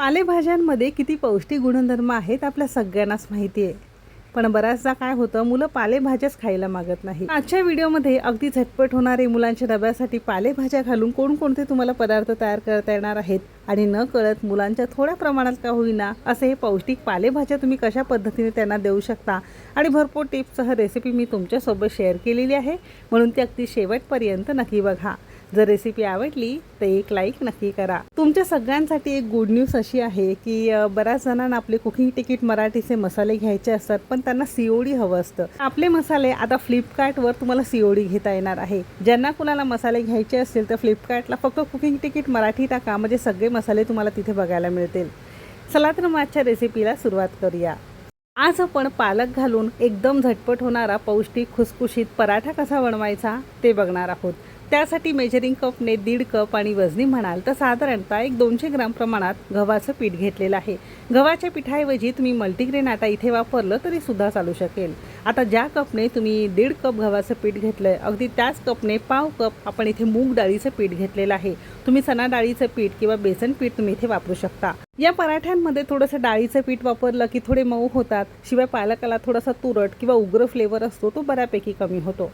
पालेभाज्यांमध्ये किती पौष्टिक गुणधर्म आहेत आपल्या सगळ्यांनाच माहिती आहे. पण बऱ्याचदा काय होतं मुलं पालेभाज्याच खायला मागत नाही आजच्या व्हिडिओमध्ये अगदी झटपट होणारे मुलांच्या डब्यासाठी पालेभाज्या घालून कोणकोणते तुम्हाला पदार्थ तयार करता येणार आहेत आणि न कळत मुलांच्या थोड्या प्रमाणात का होईना असे हे पौष्टिक पालेभाज्या तुम्ही कशा पद्धतीने त्यांना देऊ शकता? आणि भरपूर टिप्ससह रेसिपी मी तुमच्यासोबत शेअर केलेली आहे. म्हणून ती अगदी शेवटपर्यंत नक्की बघा. जर रेसिपी आवडली तर एक लाईक नक्की करा. तुमच्या सगळ्यांसाठी एक गुड न्यूज अशी आहे की बऱ्याच जणांना आपले कुकिंग तिकीट मराठीचे मसाले घ्यायचे असतात पण त्यांना सीओडी हवं असतं. आपले मसाले आता फ्लिपकार्टवर तुम्हाला सीओडी घेता येणार आहे. ज्यांना कुणाला मसाले घ्यायचे असतील तर फ्लिपकार्टला फक्त कुकिंग तिकीट मराठी टाका म्हणजे सगळे मसाले तुम्हाला तिथे बघायला मिळतील. चला तर मग आजच्या रेसिपीला सुरुवात करूया. आज आपण पालक घालून एकदम झटपट होणारा पौष्टिक खुसखुशीत पराठा कसा बनवायचा ते बघणार आहोत. त्यासाठी मेजरिंग कपने दीड कप आणि वजनी म्हणाल तर साधारणतः एक दोनशे ग्राम प्रमाणात गव्हाचं पीठ घेतलेलं आहे. गव्हाच्या पिठाऐवजी तुम्ही मल्टीग्रेन आटा इथे वापरलं तरी सुद्धा चालू शकेल. आता ज्या कपने तुम्ही दीड कप गव्हाचं पीठ घेतलं आहे अगदी त्याच कपने पाव कप आपण इथे मूग डाळीचं पीठ घेतलेलं आहे. तुम्ही चना डाळीचं पीठ किंवा बेसन पीठ तुम्ही इथे वापरू शकता. या पराठ्यांमध्ये थोडंसं डाळीचं पीठ वापरलं की थोडे मऊ होतात शिवाय पालकाला थोडासा तुरट किंवा उग्र फ्लेवर असतो तो बऱ्यापैकी कमी होतो.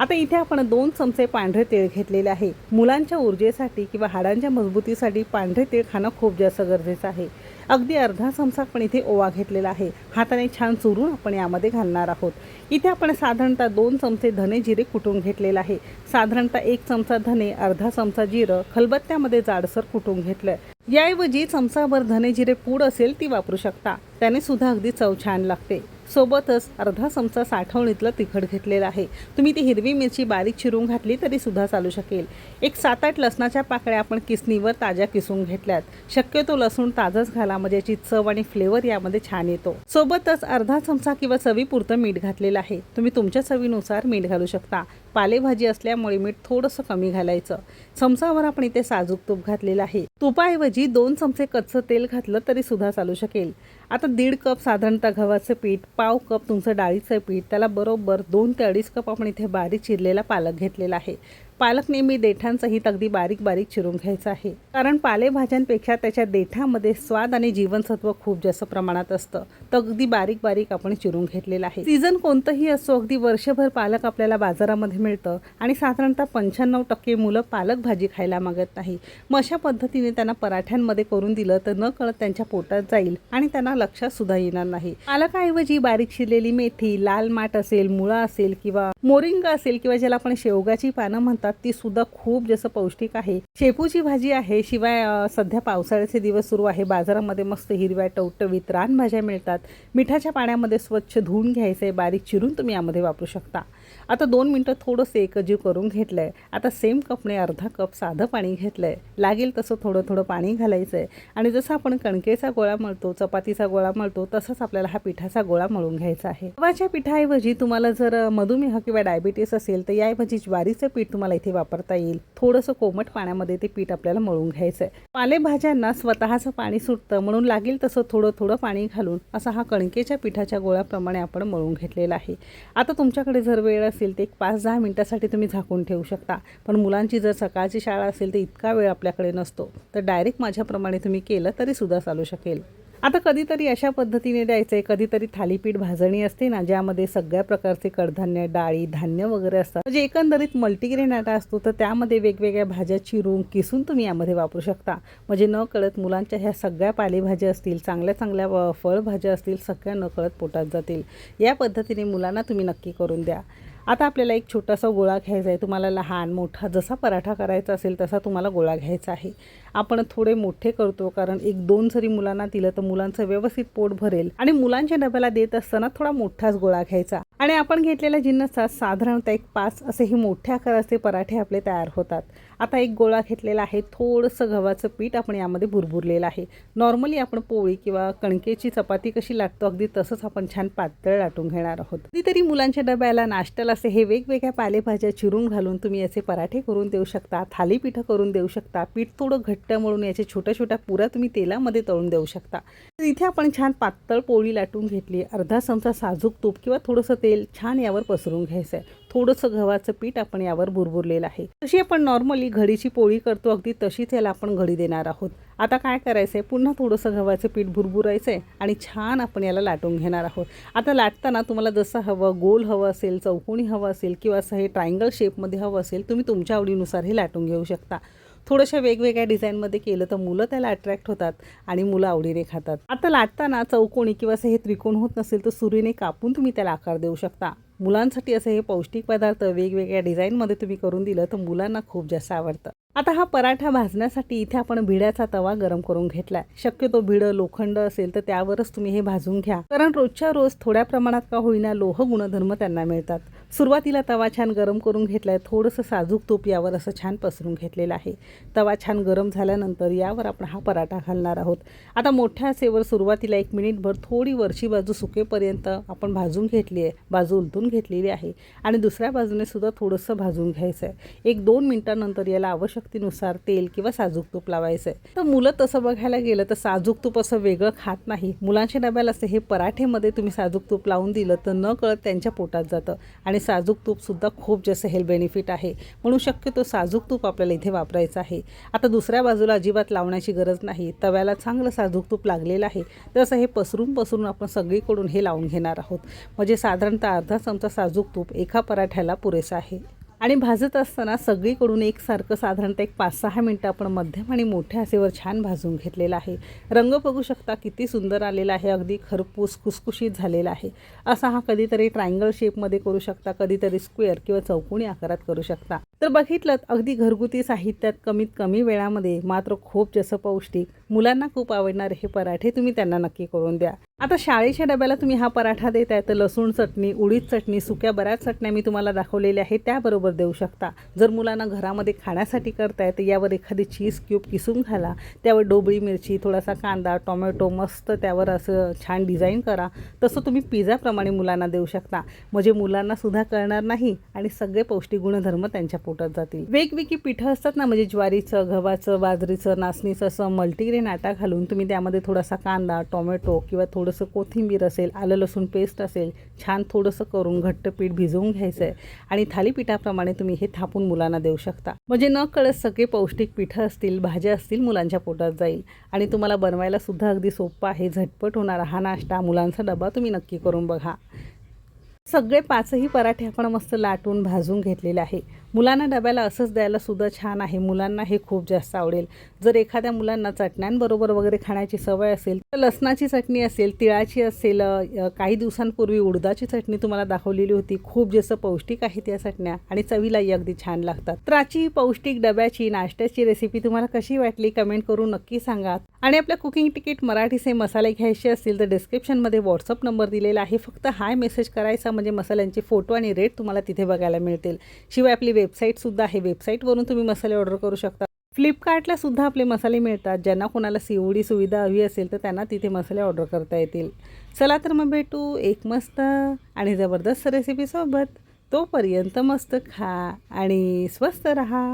आता इथे आपण दोन चमचे पांढरे तेल घेतलेले आहे. मुलांच्या ऊर्जेसाठी किंवा हाडांच्या मजबूतीसाठी पांढरे तेल खाणं खूप जास्त गरजेचं आहे. अगदी अर्धा चमचा आपण इथे ओवा घेतलेला आहे. हाताने छान चुरून आपण यामध्ये घालणार आहोत. इथे आपण साधारणतः दोन चमचे धने जिरे कुटून घेतलेलं आहे. साधारणतः एक चमचा धने अर्धा चमचा जिरं खलबत्त्यामध्ये जाडसर कुटून घेतलं याऐवजी चमचाभर धने जिरे पूड असेल ती वापरू शकता. त्याने सुद्धा अगदी चव छान लागते. सोबतच अर्धा चमचा साठवणीतलं तिखट घेतलेलं आहे. तुम्ही ती हिरवी मिरची बारीक चिरून घातली तरी सुद्धा चालू शकेल. एक सात आठ लसणाच्या पाकळ्या आपण किसणीवर ताज्या किसून घेतल्यात. शक्यतो लसूण ताजच घाला म्हणजे याची चव आणि फ्लेवर यामध्ये छान येतो. सोबतच अर्धा चमचा किंवा चवीपुरतं मीठ घातलेलं आहे. तुम्ही तुमच्या चवीनुसार मीठ घालू शकता. पालेभाजी असल्यामुळे मीठ थोडंसं कमी घालायचं. चमचावर आपण इथे साजूक तूप घातलेलं आहे. तुपाऐवजी दोन चमचे कच्चं तेल घातलं तरी सुद्धा चालू शकेल. आता दीड कप साधारणतः गव्हाचं पीठ पाव कप तुमचं डाळीचं पीठ त्याला बरोबर दोन ते अडीच कप आपण इथे बारीक चिरलेला पालक घेतलेला आहे. पालक नेहमी देठांसहित अगदी बारीक बारीक चिरून घ्यायचं आहे. कारण पालेभाज्यांपेक्षा त्याच्या देठामध्ये स्वाद आणि जीवनसत्व खूप जास्त प्रमाणात असतं. तर अगदी बारीक बारीक आपण चिरून घेतलेलं आहे. सीझन कोणतंही असो अगदी वर्षभर पालक आपल्याला बाजारामध्ये मिळतं आणि साधारणतः पंच्याण्णव टक्के मुलं पालक भाजी खायला मागत नाही. मग अशा पद्धतीने त्यांना पराठ्यांमध्ये करून दिलं तर न कळत त्यांच्या पोटात जाईल आणि त्यांना लक्षात सुद्धा येणार नाही. पालकाऐवजी बारीक शिरलेली मेथी लाल माठ असेल मुळा असेल किंवा मोरिंगा असेल किंवा ज्याला आपण शेवगाची पानं म्हणतात ती सुद्धा खूप जसं पौष्टिक आहे. शेपूची भाजी आहे शिवाय सध्या पावसाळ्याचे दिवस सुरू आहे. बाजारामध्ये मस्त हिरव्या टवटवीत रानभाज्या मिळतात. मिठाच्या पाण्यामध्ये स्वच्छ धुवून घ्यायचे बारीक चिरून तुम्ही यामध्ये वापरू शकता. आता दोन मिनटं थोडंसं एकजीव करून घेतलं आहे आता सेम कपने अर्धा कप साधं पाणी घेतलं आहे लागेल तसं थोडं थोडं पाणी घालायचं आहे आणि जसं आपण कणकेचा गोळा मळतो चपातीचा गोळा मळतो तसंच आपल्याला हा पिठाचा गोळा मळून घ्यायचा आहे. गव्हाच्या पिठाऐवजी तुम्हाला जर मधुमेह किंवा डायबिटीस असेल तर याऐवजी ज्वारीचं पीठ तुम्हाला इथे वापरता येईल. थोडंसं कोमट पाण्यामध्ये ते पीठ आपल्याला मळून घ्यायचं आहे पालेभाज्यांना स्वतःचं पाणी सुटतं म्हणून लागेल तसं थोडं थोडं पाणी घालून असा हा कणकेच्या पिठाच्या गोळ्याप्रमाणे आपण मळून घेतलेला आहे. आता तुमच्याकडे जर वेळ असेल ते एक पाच दहा मिनटासाठी तुम्ही झाकून ठेवू शकता. पण मुलांची जर सकाळची शाळा असेल तर इतका वेळ आपल्याकडे नसतो. तर डायरेक्ट माझ्याप्रमाणे तुम्ही केलं तरी सुद्धा चालू शकेल. आता कधीतरी अशा पद्धतीने द्यायचं आहे कधीतरी थालीपीठ भाजणी असते ना ज्यामध्ये सगळ्या प्रकारचे कडधान्य डाळी धान्य वगैरे असतात. म्हणजे एकंदरीत मल्टीग्रेन आटा असतो तर त्यामध्ये वेगवेगळ्या भाज्या चिरून किसून तुम्ही यामध्ये वापरू शकता. म्हणजे न कळत मुलांच्या ह्या सगळ्या पालेभाज्या असतील चांगल्या चांगल्या फळभाज्या असतील सगळ्या न कळत पोटात जातील. या पद्धतीने मुलांना तुम्ही नक्की करून द्या. आता आपल्याला एक छोटासा गोळा घ्यायचा आहे. तुम्हाला लहान मोठा जसा पराठा करायचा असेल तसा तुम्हाला गोळा घ्यायचा आहे. आपण थोडे मोठे करतो कारण एक दोन जरी मुलांना दिलं तर मुलांचं व्यवस्थित पोट भरेल. आणि मुलांच्या डब्याला देत असताना थोडा मोठाच गोळा घ्यायचा. आणि आपण घेतलेल्या जिन्नसात साधारणतः एक पाच असे हे मोठ्या आकाराचे पराठे आपले तयार होतात. आता एक गोळा घेतलेला आहे. थोडंसं गव्हाचं पीठ आपण यामध्ये भुरभुरलेलं आहे. नॉर्मली आपण पोळी किंवा कणकेची चपाती कशी लाटतो अगदी तसंच आपण छान पातळ लाटून घेणार आहोत. कधीतरी मुलांच्या डब्याला नाश्त्याला असे हे वेगवेगळ्या पालेभाज्या चिरून घालून तुम्ही याचे पराठे करून देऊ शकता थालीपीठं करून देऊ शकता पीठ थोडं घट्ट मळून याचे छोट्या छोट्या पुऱ्या तुम्ही तेलामध्ये तळून देऊ शकता. तर इथे आपण छान पातळ पोळी लाटून घेतली अर्धा चमचा साजूक तूप किंवा थोडंसं तेल तेल छान यावर पसरून घ्यायचं आहे. थोडंसं गव्हाचं पीठ आपण यावर बुरबुरलेलं आहे. तशी आपण नॉर्मली घडीची पोळी करतो अगदी तशीच याला आपण घडी देणार आहोत. आता काय करायचं आहे? पुन्हा थोडंसं गव्हाचं पीठ भुरभुरायचं आहे आणि छान आपण याला लाटून घेणार आहोत. आता लाटताना तुम्हाला जसं हवं गोल हवं असेल चौकोनी हवं असेल किंवा असं हे ट्रायंगल शेपमध्ये हवं असेल तुम्ही तुमच्या आवडीनुसार हे लाटून घेऊ शकता. थोड्याशा वेगवेगळ्या डिझाईनमध्ये केलं तर मुलं त्याला अट्रॅक्ट होतात आणि मुलं आवडीने खातात. आता लाटताना चौकोनी किंवा असं हे त्रिकोण होत नसेल तर सुरीने कापून तुम्ही त्याला आकार देऊ शकता. मुलांसाठी असं हे पौष्टिक पदार्थ वेगवेगळ्या डिझाईनमध्ये तुम्ही करून दिलं तर मुलांना खूप जास्त आवडतं. आता हा पराठा भाजण्यासाठी इथे आपण भिड्याचा तवा गरम करून घेतलाय. शक्यतो भिडं लोखंड असेल तर त्यावरच तुम्ही हे भाजून घ्या. कारण रोजच्या रोज थोड्या प्रमाणात का होईना लोह गुणधर्म त्यांना मिळतात. सुरुवातीला तवा छान गरम करून घेतलाय. थोडंसं साजूक तूप यावर असं छान पसरून घेतलेलं आहे. तवा छान गरम झाल्यानंतर यावर आपण हा पराठा घालणार आहोत. आता मोठ्या असेवर सुरुवातीला एक मिनिटभर थोडी वरची बाजू सुकेपर्यंत आपण भाजून घेतली आहे. बाजू उलटून घेतलेली आहे. आणि दुसऱ्या बाजूने सुद्धा थोडंसं भाजून घ्यायचं आहे एक दोन मिनिटानंतर याला आवश्यक आवश्यकतेनुसार तेल किंवा साजूक तूप लावायचं आहे तर मुलं तसं बघायला गेलं तर साजूक तूप असं वेगळं खात नाही. मुलांच्या डब्याला असं हे पराठेमध्ये तुम्ही साजूक तूप लावून दिलं तर न कळत त्यांच्या पोटात जातं. आणि साजूक तूपसुद्धा खूप जास्त हेल्थ बेनिफिट आहे. म्हणून शक्यतो साजूक तूप आपल्याला इथे वापरायचं आहे. आता दुसऱ्या बाजूला अजिबात लावण्याची गरज नाही. तव्याला चांगलं साजूक तूप लागलेलं आहे. तर असं हे पसरून पसरून आपण सगळीकडून हे लावून घेणार आहोत. म्हणजे साधारणतः अर्धा चमचा साजूक तूप एका पराठ्याला पुरेसा आहे. आणि भाजत असताना सगळीकडून एकसारखं साधारणतः एक पाच सहा मिनटं आपण मध्यम आणि मोठ्या आसेवर छान भाजून घेतलेलं आहे. रंग बघू शकता किती सुंदर आलेला आहे. अगदी खरपूस खुसखुशीत झालेला आहे. असा हा कधीतरी ट्रायंगल शेपमध्ये करू शकता कधीतरी स्क्वेअर किंवा चौकोनी आकारात करू शकता. तर बघितलं अगदी घरगुती साहित्यात कमीत कमी वेळामध्ये मात्र खूप जसं पौष्टिक मुलांना खूप आवडणारे हे पराठे तुम्ही त्यांना नक्की करून द्या. आता शाळेच्या डब्याला तुम्ही हा पराठा देताय तर लसूण चटणी उडीद चटणी सुक्या बऱ्याच चटण्या मी तुम्हाला दाखवलेल्या आहेत त्याबरोबर देऊ शकता. जर मुलांना घरामध्ये खाण्यासाठी करताय तर यावर एखादी चीज क्यूब किसून घाला त्यावर डोबळी मिरची थोडासा कांदा टोमॅटो मस्त त्यावर असं छान डिझाईन करा. तसं तुम्ही पिझ्झाप्रमाणे मुलांना देऊ शकता. म्हणजे मुलांनासुद्धा कळणार नाही आणि सगळे पौष्टिक गुणधर्म त्यांच्या पोटात जातील. वेगवेगळी पिठं असतात ना म्हणजे ज्वारीचं गव्हाचं बाजरीचं नाचणीचं असं मल्टीग्रेन आटा घालून तुम्ही त्यामध्ये थोडासा कांदा टोमॅटो किंवा थोडं थोडंसं कोथिंबीर असेल आलं लसूण पेस्ट असेल छान थोडंसं करून घट्ट पीठ भिजवून घ्यायचं आहे आणि थालीपीठाप्रमाणे तुम्ही हे थापून मुलांना देऊ शकता. म्हणजे न कळत सगळे पौष्टिक पिठं असतील भाज्या असतील मुलांच्या पोटात जाईल. आणि तुम्हाला बनवायला सुद्धा अगदी सोपं आहे. झटपट होणारा हा नाश्ता मुलांचा डबा तुम्ही नक्की करून बघा. सगळे पाचही पराठे आपण मस्त लाटून भाजून घेतलेले आहे. मुलांना डब्याला असंच द्यायला सुद्धा छान आहे. मुलांना हे खूप जास्त आवडेल. जर एखाद्या मुलांना चटण्यांबरोबर वगैरे खाण्याची सवय असेल तर लसणाची चटणी असेल तिळाची असेल काही दिवसांपूर्वी उडदाची चटणी तुम्हाला दाखवलेली होती. खूप जास्त पौष्टिक आहे त्या चटण्या आणि चवीलाही अगदी छान लागतात. तर आजची पौष्टिक डब्याची नाश्त्याची रेसिपी तुम्हाला कशी वाटली कमेंट करून नक्की सांगा. आणि आपल्या कुकिंग तिकीट मराठीचे मसाले घ्यायचे असतील तर डिस्क्रिप्शनमध्ये व्हॉट्सअप नंबर दिलेला आहे. फक्त हाय मेसेज करायचा म्हणजे मसाल्यांचे फोटो आणि रेट तुम्हाला तिथे बघायला मिळतील. शिवाय आपली वेबसाईटसुद्धा आहे. वेबसाईटवरून तुम्ही मसाले ऑर्डर करू शकता. फ्लिपकार्टला सुद्धा आपले मसाले मिळतात. ज्यांना कोणाला सी ओ डी सुविधा हवी असेल तर त्यांना तिथे मसाले ऑर्डर करता येतील. चला तर मग भेटू एक मस्त आणि जबरदस्त रेसिपीसोबत तोपर्यंत मस्त खा आणि स्वस्त रहा.